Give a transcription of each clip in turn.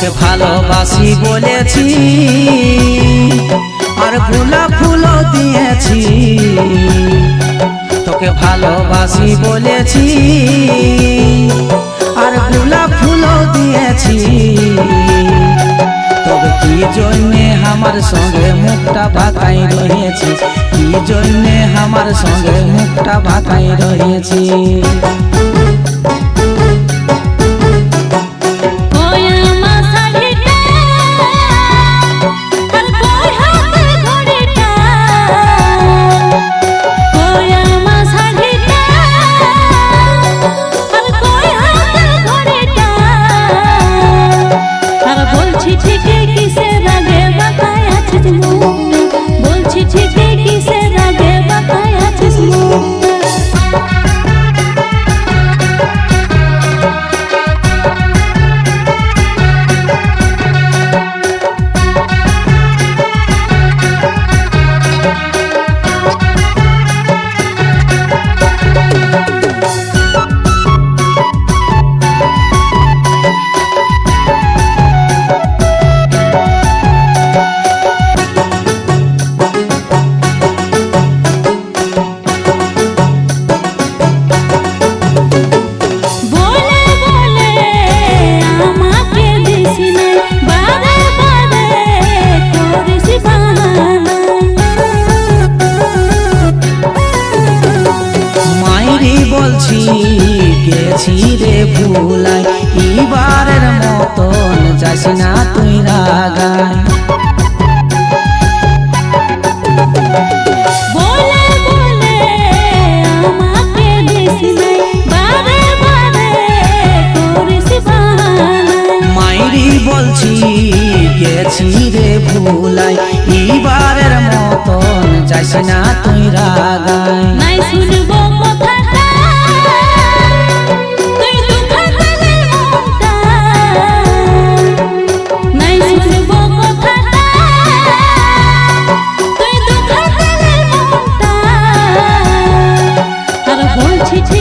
তোকে ভালোবাসি বলেছি, আর গোলাপ ফুলও দিয়েছি। তোকে ভালোবাসি বলেছি, আর গোলাপ ফুলও দিয়েছি। তবে কি জন্যে আমার সঙ্গে মুখটা বাঁকাই রয়েছে? কি জন্যে আমার সঙ্গে মুখটা বাঁকাই রয়েছে? না তুই মাইরি বলছি গেছি রে ভুলাই এবারের মতন যাস না তুই রাগায়। আর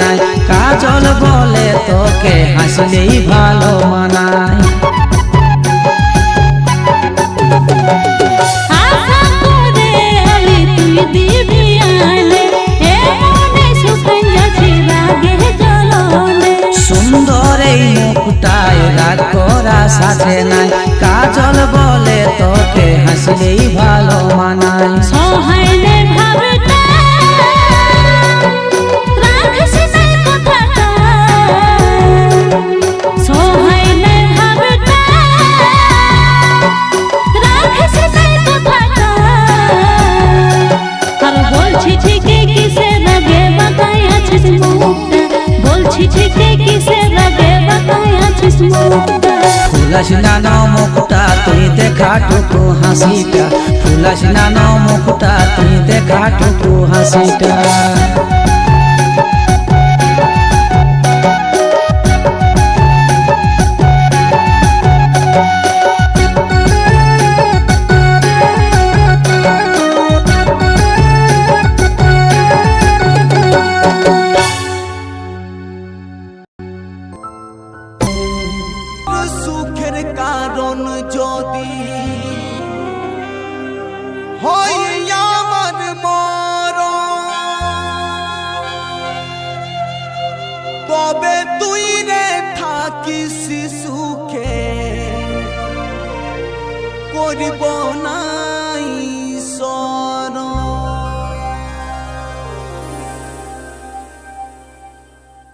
নাই। কাজল বলে তোকে হাসলেই ভালো মানায়। মনে সুন্দর এই মুখটায় রাগ করা সাজে নাই। কাজল বলে তোকে হাসলেই ভালো মানায়। সহায় ফুলাস নানা মুখটা তুই দেখা টুকু হাসিটা। ফুলাস নানা মুখটা তুই দেখা টুকু হাসিটা। কারণ যদি মর তবে তুই রে থাকিস সুখে করিব না